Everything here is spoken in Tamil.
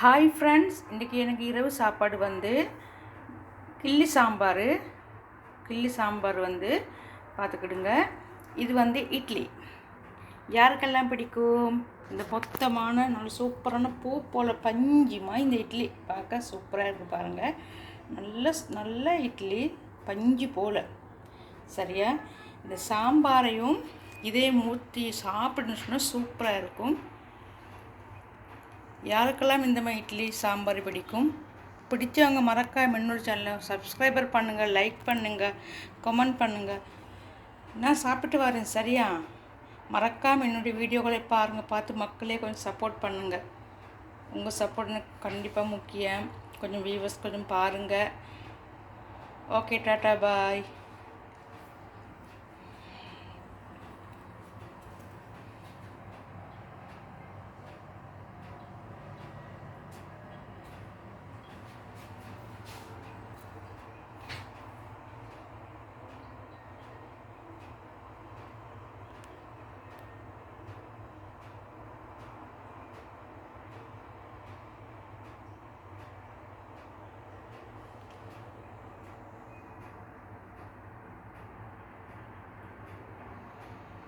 ஹாய் ஃப்ரெண்ட்ஸ் இன்றைக்கி எனக்கு இரவு சாப்பாடு வந்து கிள்ளி சாம்பார். கிள்ளி சாம்பார் வந்து பார்த்துக்கிடுங்க. இது வந்து இட்லி. யாருக்கெல்லாம் பிடிக்கும்? இந்த மொத்தமான நல்ல சூப்பரான பூ போல் பஞ்சுமா இந்த இட்லி. பார்க்க சூப்பராக இருக்குது பாருங்கள் நல்ல நல்ல இட்லி பஞ்சு போல். சரியா? இந்த சாம்பாரையும் இதே ஊற்றி சாப்பிடுன்னு சொன்னால் சூப்பராக இருக்கும். யாருக்கெல்லாம் இந்த மாதிரி இட்லி சாம்பார் பிடிக்கும் பிடிச்சவங்க மறக்காம என்னோட சேனலை சப்ஸ்கிரைபர் பண்ணுங்கள் லைக் பண்ணுங்கள் கமெண்ட் பண்ணுங்கள் நான் சாப்பிட்டு வரேன் சரியா? மறக்காமல் என்னுடைய வீடியோகளை பாருங்கள் பார்த்து மக்களே கொஞ்சம் சப்போர்ட் பண்ணுங்கள் உங்கள் சப்போர்ட் எனக்கு கண்டிப்பாக முக்கியம். கொஞ்சம் வியூவர்ஸ் கொஞ்சம் பாருங்கள் ஓகே டாட்டா பாய்